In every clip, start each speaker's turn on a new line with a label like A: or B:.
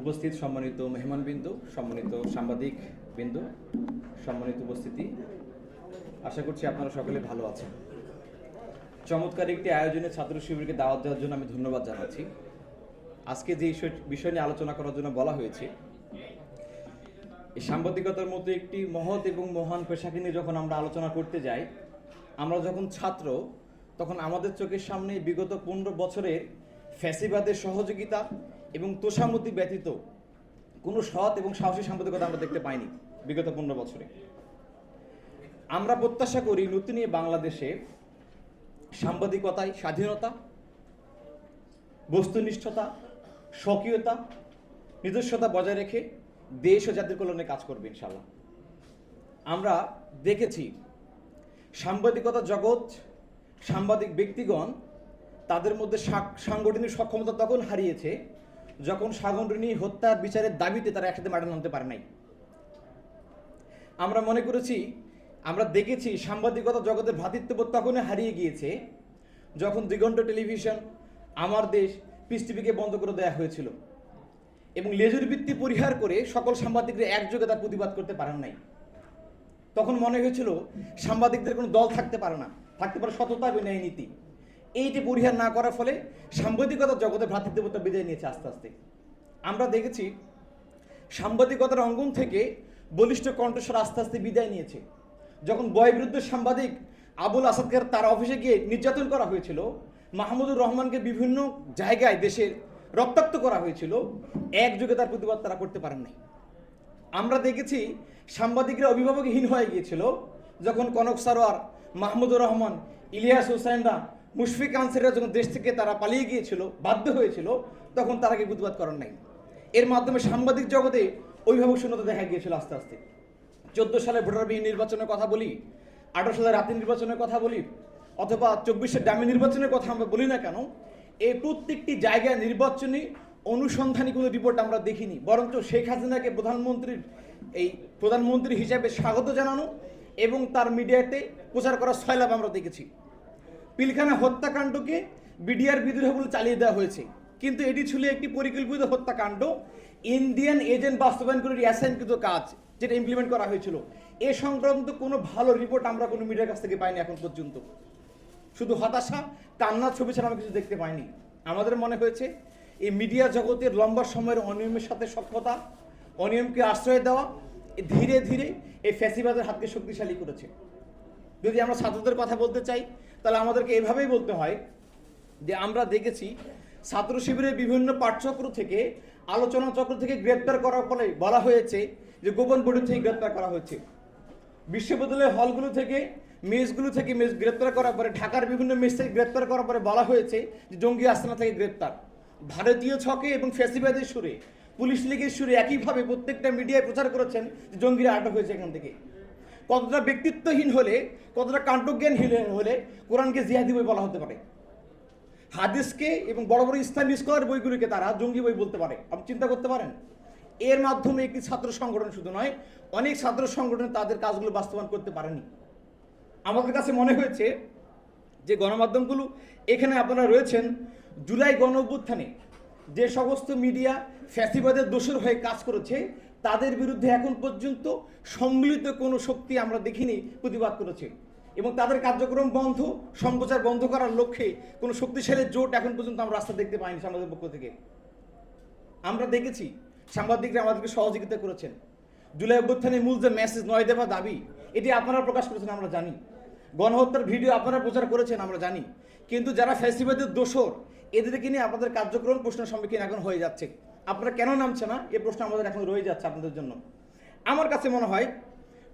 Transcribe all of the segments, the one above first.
A: উপস্থিত সম্মানিত মেহমানবৃন্দ, সম্মানিত সাংবাদিক বৃন্দ, সম্মানিত উপস্থিতি। আশা করছি আপনারা সকলে ভালো আছেন। চমৎকার একটি আয়োজনে ছাত্র শিবিরকে দাওয়াত দেওয়ার জন্য আমি ধন্যবাদ জানাচ্ছি। আজকে যে বিষয় নিয়ে আলোচনা করার জন্য বলা হয়েছে, এই সাংবাদিকতার মতো একটি মহৎ এবং মহান পেশাকে নিয়ে যখন আমরা আলোচনা করতে যাই, আমরা যখন ছাত্র, তখন আমাদের চোখের সামনে বিগত পনেরো বছরের ফ্যাসিবাদের সহযোগিতা এবং তোষামতি ব্যতীত কোনো সৎ এবং সাহসী সাংবাদিকতা আমরা দেখতে পাইনি বিগত পনেরো বছরে। আমরা প্রত্যাশা করি নতুন বাংলাদেশে সাংবাদিকতায় স্বাধীনতা, বস্তুনিষ্ঠতা, স্বকীয়তা, নিজস্বতা বজায় রেখে দেশ ও জাতির কল্যাণে কাজ করবে ইনশাল্লাহ আমরা দেখেছি সাংবাদিকতা জগৎ, সাংবাদিক ব্যক্তিগণ তাদের মধ্যে সাংগঠনিক সক্ষমতা তখন হারিয়েছে যখন সাংগঠনিক হত্যার বিচারের দাবিতে তারা একসাথে মাঠে নামতে পারে নাই। আমরা মনে করেছি, আমরা দেখেছি সাংবাদিকতা জগতের ভ্রাতৃত্ববোধ তখনই হারিয়ে গিয়েছে যখন দিগন্ত টেলিভিশন, আমার দেশ টিভিকে বন্ধ করে দেওয়া হয়েছিল এবং লেজুর বৃত্তি পরিহার করে সকল সাংবাদিকরা একযোগে তার প্রতিবাদ করতে পারেন নাই। তখন মনে হয়েছিল সাংবাদিকদের কোনো দল থাকতে পারে না, থাকতে পারে সততা এবং ন্যায় নীতি। এইটি পরিহার না করার ফলে সাংবাদিকতা জগতে ভ্রাতৃত্ববোধটা বিদায় নিয়েছে আস্তে আস্তে। আমরা দেখেছি সাংবাদিকতার অঙ্গন থেকে বলিষ্ঠ কণ্ঠস্বর আস্তে আস্তে বিদায় নিয়েছে। যখন বয়বিরুদ্ধ সাংবাদিক আবুল আসাদকে তার অফিসে গিয়ে নির্যাতন করা হয়েছিল, মাহমুদুর রহমানকে বিভিন্ন জায়গায় দেশের রক্তাক্ত করা হয়েছিল, একযোগে তার প্রতিবাদ তারা করতে পারেন নাই। আমরা দেখেছি সাংবাদিকরা অভিভাবকহীন হয়ে গিয়েছিল, যখন কনক সারোয়ার, মাহমুদুর রহমান, ইলিয়াস হোসেনরা মুশফিক আনসারিরা যখন দেশ থেকে তারা পালিয়ে গিয়েছিল, বাধ্য হয়েছিল, তখন তারা কি প্রতিবাদ করার নাই। এর মাধ্যমে সাংবাদিক জগতে অভিভাবক শূন্যতা দেখা গিয়েছিল আস্তে আস্তে। চোদ্দ সালে ভোটারবিহীন নির্বাচনের কথা বলি, আঠারো সালে রাতে নির্বাচনের কথা বলি, অথবা চব্বিশের ডামি নির্বাচনের কথা আমরা বলি না কেন এই প্রত্যেকটি জায়গায় নির্বাচনী অনুসন্ধানী কোনো রিপোর্ট আমরা দেখিনি। বরঞ্চ শেখ হাসিনাকে প্রধানমন্ত্রীর, এই প্রধানমন্ত্রী হিসাবে স্বাগত জানানো এবং তার মিডিয়াতে প্রচার করা ছয়লাভ আমরা দেখেছি। পিলখানা হত্যাকাণ্ডকে বিডিআর বিদ্রোহ বলে চালিয়ে দেওয়া হয়েছে। কিন্তু এটি ছিল একটি পরিকল্পিত হত্যাকাণ্ড। ইন্ডিয়ান এজেন্ট বাস্তবায়ন করে অ্যাসাইনকৃত কাজ, যেটা ইমপ্লিমেন্ট করা হয়েছিল। এ সংক্রান্ত কোনো ভালো রিপোর্ট আমরা কোনো মিডিয়ার কাছ থেকে পাইনি এখন পর্যন্ত। শুধু হতাশা কান্নার ছবি ছাড়া আমরা কিছু দেখতে পাইনি। আমাদের মনে হয়েছে, এই মিডিয়া জগতের লম্বা সময়ের অনিয়মের সাথে সক্ষতা অনিয়মকে আশ্রয় দেওয়া ধীরে ধীরে এই ফ্যাসিবাদের হাতকে শক্তিশালী করেছে। যদি আমরা ছাত্রদের কথা বলতে চাই তাহলে আমাদেরকে এভাবেই বলতে হয় যে আমরা দেখেছি ছাত্র শিবিরের বিভিন্ন পাঠচক্র থেকে, আলোচনা চক্র থেকে গ্রেপ্তার করার ফলে বলা হয়েছে যে গোপন বডি থেকে গ্রেপ্তার করা হয়েছে। বিশ্ববিদ্যালয়ের হলগুলো থেকে মেসগুলো থেকে মেস গ্রেপ্তার করার পরে, ঢাকার বিভিন্ন মেস থেকে গ্রেপ্তার করার পরে বলা হয়েছে যে জঙ্গি আস্তানা থেকে গ্রেপ্তার। ভারতীয় ছকে এবং ফ্যাসিবাদের সুরে, পুলিশ লীগের সুরে একইভাবে প্রত্যেকটা মিডিয়ায় প্রচার করেছেন যে জঙ্গিরা আটক হয়েছে এখান থেকে। কতটা ব্যক্তিত্বহীন হলে, কতটা কাণ্ডজ্ঞানহীন হলে কোরআনকে জিহাদি বই বলা হতে পারে। হাদিসকে এবং বড় বড় ইসলামী স্কলার বইগুলিকে তারা জঙ্গি বই বলতে পারে। আপনি চিন্তা করতে পারেন, এর মাধ্যমে একটি ছাত্র সংগঠন শুধু নয়, অনেক ছাত্র সংগঠন তাদের কাজগুলো বাস্তবায়ন করতে পারেনি। আমাদের কাছে মনে হয়েছে যে গণমাধ্যমগুলো, এখানে আপনারা রয়েছেন জুলাই গণ অভ্যুত্থানে যে সমস্ত মিডিয়া ফ্যাসিবাদের দোষের হয়ে কাজ করেছে তাদের বিরুদ্ধে এখন পর্যন্ত সম্মিলিত কোনো শক্তি আমরা দেখিনি, প্রতিবাদ করেছে। এবং তাদের কার্যক্রম বন্ধ, সম্প্রচার বন্ধ করার লক্ষ্যে কোনো শক্তিশালী জোট এখন পর্যন্ত আমরা রাস্তা দেখতে পাইনি সাংবাদিক পক্ষ থেকে। আমরা দেখেছি, সাংবাদিকরা আমাদেরকে সহযোগিতা করেছেন। জুলাই অভ্যুত্থানের মূল যে মেসেজ নয় দেবা দাবি, এটি আপনারা প্রকাশ করেছেন, আমরা জানি। গণহত্যার ভিডিও আপনারা প্রচার করেছেন, আমরা জানি। কিন্তু যারা ফ্যাসিবাদের দোষর, এদেরকে নিয়ে আপনাদের কার্যক্রম প্রশ্নের সম্মুখীন এখন হয়ে যাচ্ছে। আপনারা কেন নামছে না? এ প্রশ্ন আমাদের এখন রয়ে যাচ্ছে আপনাদের জন্য। আমার কাছে মনে হয়,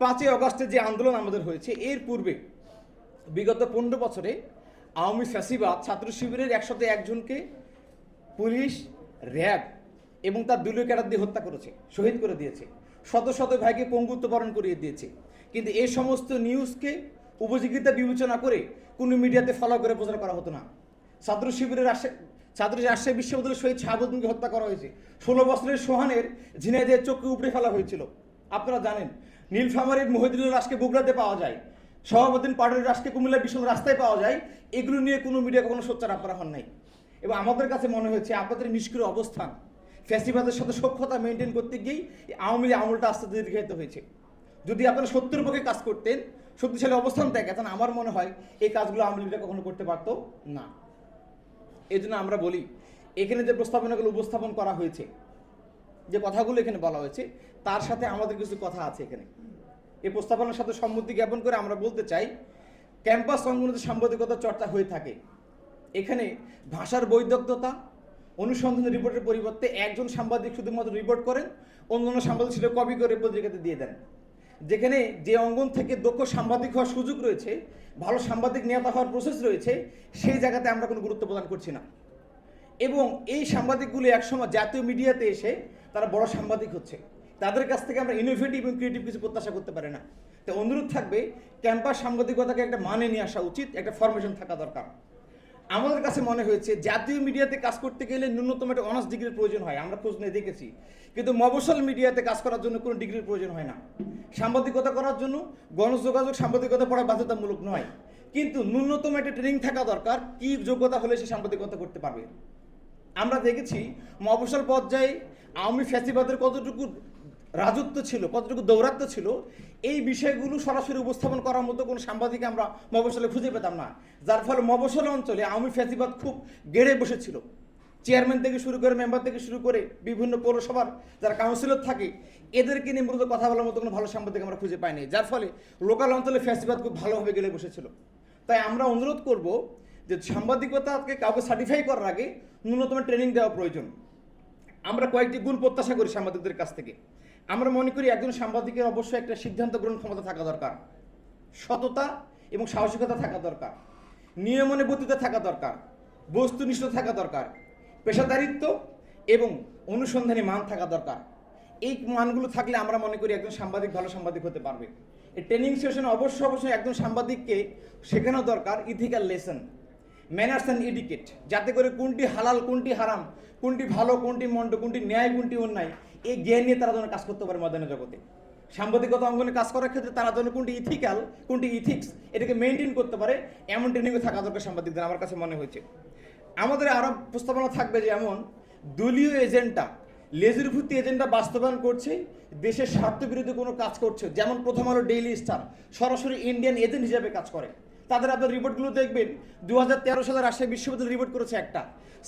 A: পাঁচই অগস্টের যে আন্দোলন আমাদের হয়েছে, এর পূর্বে বিগত পনেরো বছরে আওয়ামী ফ্যাসিবাদ ছাত্র শিবিরের একসাথে একজনকে পুলিশ, র্যাব এবং তার দলীয় ক্যাডার দিয়ে হত্যা করেছে, শহীদ করে দিয়েছে। শত শত ভাইকে পঙ্গুত্ব বরণ করিয়ে দিয়েছে। কিন্তু এই সমস্ত নিউজকে উপযোগিতা বিবেচনা করে কোনো মিডিয়াতে ফলো করে প্রচার করা হতো না। ছাত্র শিবিরের আশে ছাত্র রাজশাহী বিশ্ববিদ্যালয়ের শহীদ শাহাবুদ্দিনকে হত্যা করা হয়েছে। ষোলো বছরের সোহানের ঝিনাইদের চোখকে উপড়ে ফেলা হয়েছিল। আপনারা জানেন, নীলফামারীর মহিদুল্লাহ লাশকে বগুড়াতে পাওয়া যায় সভাপতি পাটের রাশকে কুমিল্লা বিশাল রাস্তায় পাওয়া যায়, এগুলো নিয়ে কোনো মিডিয়া কখনো সোচ্চার আপনারা হন নাই। এবং আমাদের কাছে মনে হয়েছে, আপনাদের নিষ্ক্রিয় অবস্থান, ফ্যাসিবাদের সাথে সক্ষতা মেনটেন করতে গিয়েই এই আওয়ামী লীগ আমলটা আস্তে দীর্ঘায়িত হয়েছে। যদি আপনারা সত্যের পক্ষে কাজ করতেন, শক্তিশালী অবস্থান তাহলে আমার মনে হয় এই কাজগুলো আওয়ামী লীগটা কখনো করতে পারতো না। এই জন্য আমরা বলি, এখানে যে প্রস্তাবনাগুলো উপস্থাপন করা হয়েছে, যে কথাগুলো এখানে বলা হয়েছে, তার সাথে আমাদের কিছু কথা আছে এখানে। এই প্রস্তাবনার সাথে সম্মতি জ্ঞাপন করে আমরা বলতে চাই, ক্যাম্পাস সংক্রান্ত সাংবাদিকতা চর্চা হয়ে থাকে। এখানে ভাষার বৈদগ্ধতা অনুসন্ধানের রিপোর্টের পরিবর্তে একজন সাংবাদিক শুধুমাত্র রিপোর্ট করেন, অন্যান্য সাংবাদিক সেটা কপি করে পত্রিকাতে দিয়ে দেন। যেখানে যে অঙ্গন থেকে দক্ষ সাংবাদিক হওয়ার সুযোগ রয়েছে, ভালো সাংবাদিক নেতা হওয়ার প্রসেস রয়েছে, সেই জায়গাতে আমরা কোনো গুরুত্ব প্রদান করছি না। এবং এই সাংবাদিকগুলো একসময় জাতীয় মিডিয়াতে এসে তারা বড় সাংবাদিক হচ্ছে। তাদের কাছ থেকে আমরা ইনোভেটিভ এবং ক্রিয়েটিভ কিছু প্রত্যাশা করতে পারি না। তো অনুরোধ থাকবে ক্যাম্পাস সাংবাদিকতাকে একটা মানে নিয়ে আসা উচিত, একটা ফরমেশন থাকা দরকার। আমাদের কাছে মনে হয়েছে, জাতীয় মিডিয়াতে কাজ করতে গেলে ন্যূনতম একটা অনার্স ডিগ্রির প্রয়োজন হয়, আমরা খোঁজ নিয়ে দেখেছি। কিন্তু মফসল মিডিয়াতে কাজ করার জন্য কোনো ডিগ্রির প্রয়োজন হয় না। সাংবাদিকতা করার জন্য গণযোগাযোগ সাংবাদিকতা পড়া বাধ্যতামূলক নয়। কিন্তু ন্যূনতম একটা ট্রেনিং থাকা দরকার, কি যোগ্যতা হলে সে সাংবাদিকতা করতে পারবে। আমরা দেখেছি মফসল পর্যায়ে আওয়ামী ফ্যাসিবাদের কতটুকু রাজত্ব ছিল, কতটুকু দৌরাত্ম ছিল, এই বিষয়গুলো সরাসরি উপস্থাপন করার মতো কোনো সাংবাদিক আমরা মবসলে খুঁজে পেতাম না। যার ফলে মফসল অঞ্চলে আওয়ামী ফ্যাসিবাদ খুব গেড়ে বসেছিল। চেয়ারম্যান থেকে শুরু করে মেম্বার থেকে শুরু করে বিভিন্ন পৌরসভার যারা কাউন্সিলর থাকে, এদেরকে নিয়ে মূলত কথা বলার মতো কোনো ভালো সাংবাদিক আমরা খুঁজে পাইনি। যার ফলে লোকাল অঞ্চলে ফ্যাসিবাদ খুব ভালোভাবে গেড়ে বসেছিল। তাই আমরা অনুরোধ করব যে সাংবাদিকতাকে কাউকে সার্টিফাই করার আগে ন্যূনতম ট্রেনিং দেওয়া প্রয়োজন। আমরা কয়েকটি গুণ প্রত্যাশা করি সাংবাদিকদের কাছ থেকে। আমরা মনে করি একজন সাংবাদিকের অবশ্যই একটা সিদ্ধান্ত গ্রহণ ক্ষমতা থাকা দরকার। সততা এবং সাহসিকতা থাকা দরকার। নিয়মনুবর্তিতা থাকা দরকার। বস্তুনিষ্ঠ থাকা দরকার। পেশাদারিত্ব এবং অনুসন্ধানী মান থাকা দরকার। এই মানগুলো থাকলে আমরা মনে করি একজন সাংবাদিক ভালো সাংবাদিক হতে পারবে। এই ট্রেনিং সেশনে অবশ্য অবশ্যই একজন সাংবাদিককে শেখানো দরকার ethical lesson, manners and etiquette. যাতে করে কোনটি হালাল, কোনটি হারাম, কোনটি ভালো, কোনটি মন্দ, কোনটি ন্যায়, কোনটি অন্যায় এই জ্ঞান নিয়ে তারা যেন কাজ করতে পারে ময়দানের জগতে। সাংবাদিকতা অঙ্গনে কাজ করার ক্ষেত্রে তারা যেন কোনটি ইথিক্যাল কোনটি ইথিক্স এটাকে মেনটেন করতে পারে, এমন ট্রেনিংয়ে থাকা দরকার সাংবাদিকদের আমার কাছে মনে হয়েছে। আমাদের আরও প্রস্তাবনা থাকবে যে এমন, দলীয় এজেন্টটা লেজুর ভিত্তি এজেন্ডা বাস্তবায়ন করছে, দেশের স্বার্থ বিরোধী কোনো কাজ করছে, যেমন প্রথম আলো ডেইলি স্টার সরাসরি ইন্ডিয়ান এজেন্ট হিসাবে কাজ করে। তাদের আপনার রিপোর্টগুলো দেখবেন দু হাজার তেরো সালে রাজশাহী বিশ্ববিদ্যালয় রিপোর্ট করেছে একটা।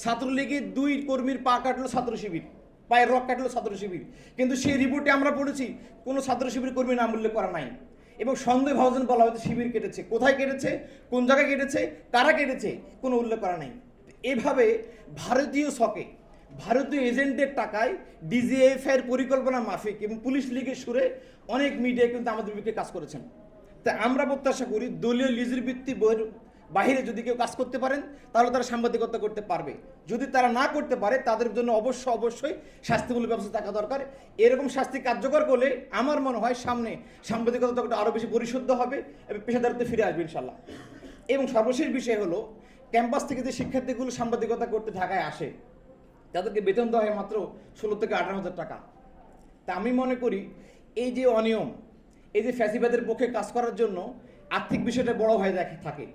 A: ছাত্রলীগের দুই কর্মীর পা কাটলো ছাত্র শিবির। পায়ের রক কাটলো ছাত্র শিবির। কিন্তু সেই রিপোর্টে আমরা পড়েছি, কোনো ছাত্র শিবির কর্মী নাম উল্লেখ করা নাই। এবং সন্দেহ ভাজন বলা হয়তো শিবির কেটেছে। কোথায় কেটেছে? কোন জায়গায় কেটেছে? কারা কেটেছে? কোনো উল্লেখ করা নাই। এভাবে ভারতীয় শকে ভারতীয় এজেন্টের টাকায় ডিজিএফ এর পরিকল্পনা মাফিক এবং পুলিশ লীগের সুরে অনেক মিডিয়া কিন্তু আমাদের বিরুদ্ধে কাজ করেছেন। তাই আমরা প্রত্যাশা করি দলীয় লিজের ভিত্তি বইয়ের বাহিরে যদি কেউ কাজ করতে পারেন, তাহলে তারা সাংবাদিকতা করতে পারবে। যদি তারা না করতে পারে, তাদের জন্য অবশ্য অবশ্যই শাস্তিমূলক ব্যবস্থা থাকা দরকার। এরকম শাস্তি কার্যকর করলে আমার মনে হয় সামনে সাংবাদিকতা তখন আরও বেশি পরিশুদ্ধ হবে এবং পেশাদারিত্বে ফিরে আসবে ইনশাল্লাহ। এবং সর্বশেষ বিষয় হলো, ক্যাম্পাস থেকে যে শিক্ষার্থীগুলো সাংবাদিকতা করতে ঢাকায় আসে, তাদেরকে বেতন দেওয়া হয় মাত্র ষোলো থেকে আঠারো হাজার টাকা। তা আমি মনে করি, এই যে অনিয়ম, এই যে ফ্যাসিবাদের পক্ষে কাজ করার জন্য আর্থিক বিষয়টা বড় হয়ে থাকে।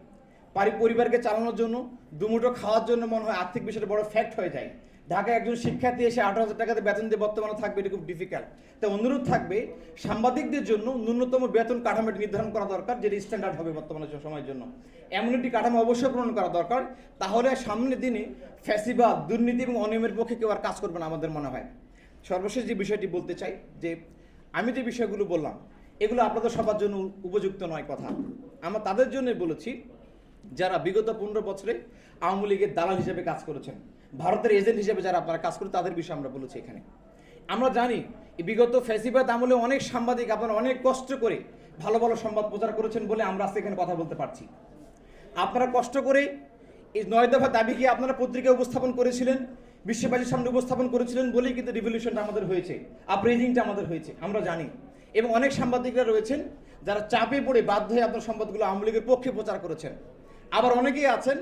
A: পারি পরিবারকে চালানোর জন্য দুমুটো খাওয়ার জন্য মনে হয় আর্থিক বিষয়টা বড় ফ্যাক্ট হয়ে যায়। ঢাকায় একজন শিক্ষার্থী এসে আঠারো হাজার টাকাতে বেতন দিয়ে বর্তমানে থাকবে, এটা খুব ডিফিকাল্ট তাই অনুরোধ থাকবে, সাংবাদিকদের জন্য ন্যূনতম বেতন কাঠামোটি নির্ধারণ করা দরকার, যেটা স্ট্যান্ডার্ড হবে বর্তমানে সময়ের জন্য। এমন একটি কাঠামো অবশ্যই প্রণয়ন করা দরকার, তাহলে সামনের দিনে ফ্যাসিবাদ, দুর্নীতি এবং অনিয়মের পক্ষে কেউ আর কাজ করবে না আমাদের মনে হয়। সর্বশেষ যে বিষয়টি বলতে চাই, যে আমি যে বিষয়গুলো বললাম, এগুলো আপনাদের সবার জন্য উপযুক্ত নয় কথা। আমরা তাদের জন্য বলেছি যারা বিগত পনেরো বছরে আওয়ামী লীগের দালাল হিসেবে কাজ করেছেন, ভারতের এজেন্ট হিসেবে যারা আপনারা কাজ করেন তাদের বিষয়ে আমরা বলেছি এখানে। আমরা জানি বিগত ফ্যাসিবাদ আমলে অনেক সাংবাদিক আপনারা অনেক কষ্ট করে ভালো ভালো সংবাদ প্রচার করেছেন বলে আমরা আজকে এখানে কথা বলতে পারছি। আপনারা কষ্ট করে এই নয় দফা দাবিকে আপনারা পত্রিকায় উপস্থাপন করেছিলেন বিশ্ববাসীর সামনে উপস্থাপন করেছিলেন বলেই কিন্তু রিভলিউশনটা আমাদের হয়েছে আপরেজিংটা আমাদের হয়েছে, আমরা জানি। এবং অনেক সাংবাদিকরা রয়েছেন যারা চাপে পড়ে বাধ্য হয়ে আপনার সংবাদগুলো আওয়ামী লীগের পক্ষে প্রচার করেছেন। আবার অনেকেই আছেন,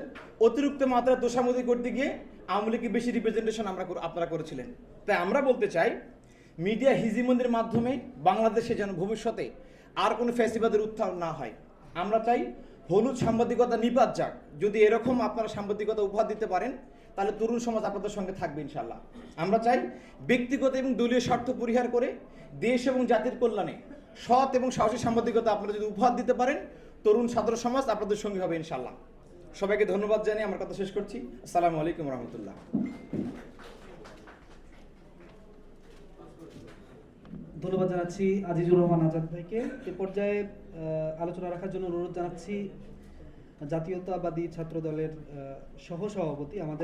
A: অতিরিক্ত মাত্রা দোষামদি করতে গিয়ে আওয়ামী লীগের বেশি রিপ্রেজেন্টেশন আমরা আপনারা করেছিলেন। তাই আমরা বলতে চাই মিডিয়া হিজিমন্দির মাধ্যমে বাংলাদেশে যেন ভবিষ্যতে আর কোনো ফ্যাসিবাদের উত্থান না হয়। আমরা চাই হলুদ সাংবাদিকতা নিপাত যাক। যদি এরকম আপনারা সাংবাদিকতা উপহার দিতে পারেন, তাহলে তরুণ সমাজ আপনাদের সঙ্গে থাকবে ইনশাল্লাহ আমরা চাই ব্যক্তিগত এবং দলীয় স্বার্থ পরিহার করে দেশ এবং জাতির কল্যাণে সৎ এবং সাহসী সাংবাদিকতা আপনারা যদি উপহার দিতে পারেন তরুণ ছাত্র সমাজ আপনাদের সঙ্গে হবে ইনশাল্লাহ সবাইকে ধন্যবাদ জানিয়ে আমার কথা শেষ করছি। আসসালামু আলাইকুম রহমতুল্লাহ।
B: ধন্যবাদ জানাচ্ছি আজিজুর রহমান আজাদ ভাইকে। এ পর্যায়ে আলোচনা রাখার জন্য অনুরোধ জানাচ্ছি জাতীয়তাবাদী ছাত্র দলের সহ সভাপতি আমাদের